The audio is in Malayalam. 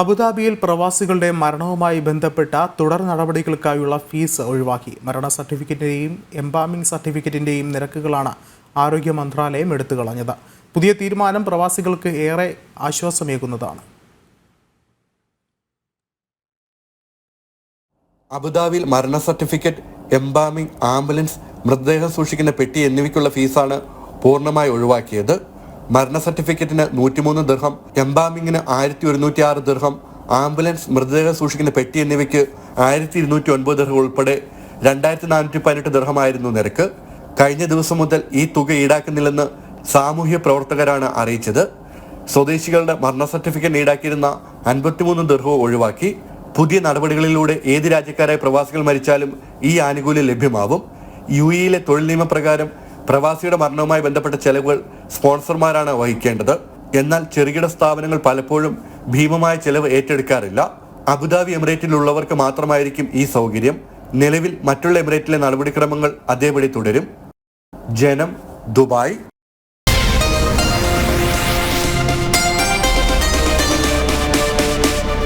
അബുദാബിയിൽ പ്രവാസികളുടെ മരണവുമായി ബന്ധപ്പെട്ട തുടർ നടപടികൾക്കായുള്ള ഫീസ് ഒഴിവാക്കി. മരണ സർട്ടിഫിക്കറ്റിന്റെയും എംബാമിംഗ് സർട്ടിഫിക്കറ്റിന്റെയും നിരക്കുകളാണ് ആരോഗ്യ മന്ത്രാലയം എടുത്തു കളഞ്ഞത്. പുതിയ തീരുമാനം പ്രവാസികൾക്ക് ഏറെ ആശ്വാസമേകുന്നതാണ്. അബുദാബിയിൽ മരണ സർട്ടിഫിക്കറ്റ് എംബാമിംഗ് ആംബുലൻസ് മൃതദേഹം സൂക്ഷിക്കുന്ന പെട്ടി എന്നിവയ്ക്കുള്ള ഫീസാണ് പൂർണമായി ഒഴിവാക്കിയത്. മരണ സർട്ടിഫിക്കറ്റിന് നൂറ്റിമൂന്ന് ദീർഘം എംബാമിങ്ങിന് ആയിരത്തി ഒരുന്നൂറ്റി ആറ് ദീർഘം ആംബുലൻസ് മൃതദേഹ സൂക്ഷിക്കുന്ന പെട്ടി എന്നിവയ്ക്ക് ആയിരത്തി ഇരുന്നൂറ്റി ഒൻപത് ദീർഘം ഉൾപ്പെടെ രണ്ടായിരത്തി നാനൂറ്റി പതിനെട്ട് ദീർഘമായിരുന്നു നിരക്ക്. കഴിഞ്ഞ ദിവസം മുതൽ ഈ തുക ഈടാക്കുന്നില്ലെന്ന് സാമൂഹ്യ പ്രവർത്തകരാണ് അറിയിച്ചത്. സ്വദേശികളുടെ മരണ സർട്ടിഫിക്കറ്റ് ഈടാക്കിയിരുന്ന അൻപത്തിമൂന്ന് ദീർഘവും ഒഴിവാക്കി. പുതിയ നടപടികളിലൂടെ ഏത് രാജ്യക്കാരായ പ്രവാസികൾ മരിച്ചാലും ഈ ആനുകൂല്യം ലഭ്യമാവും. യു എയിലെ തൊഴിൽ നിയമപ്രകാരം പ്രവാസിയുടെ മരണവുമായി ബന്ധപ്പെട്ട ചെലവുകൾ സ്പോൺസർമാരാണ് വഹിക്കേണ്ടത്. എന്നാൽ ചെറുകിട സ്ഥാപനങ്ങൾ പലപ്പോഴും ഭീമമായ ചെലവ് ഏറ്റെടുക്കാറില്ല. അബുദാബി എമിറേറ്റിലുള്ളവർക്ക് മാത്രമായിരിക്കും ഈ സൗകര്യം. നിലവിൽ മറ്റുള്ള എമിറേറ്റിലെ നടപടിക്രമങ്ങൾ അതേപടി തുടരും. ജനം ദുബായ്.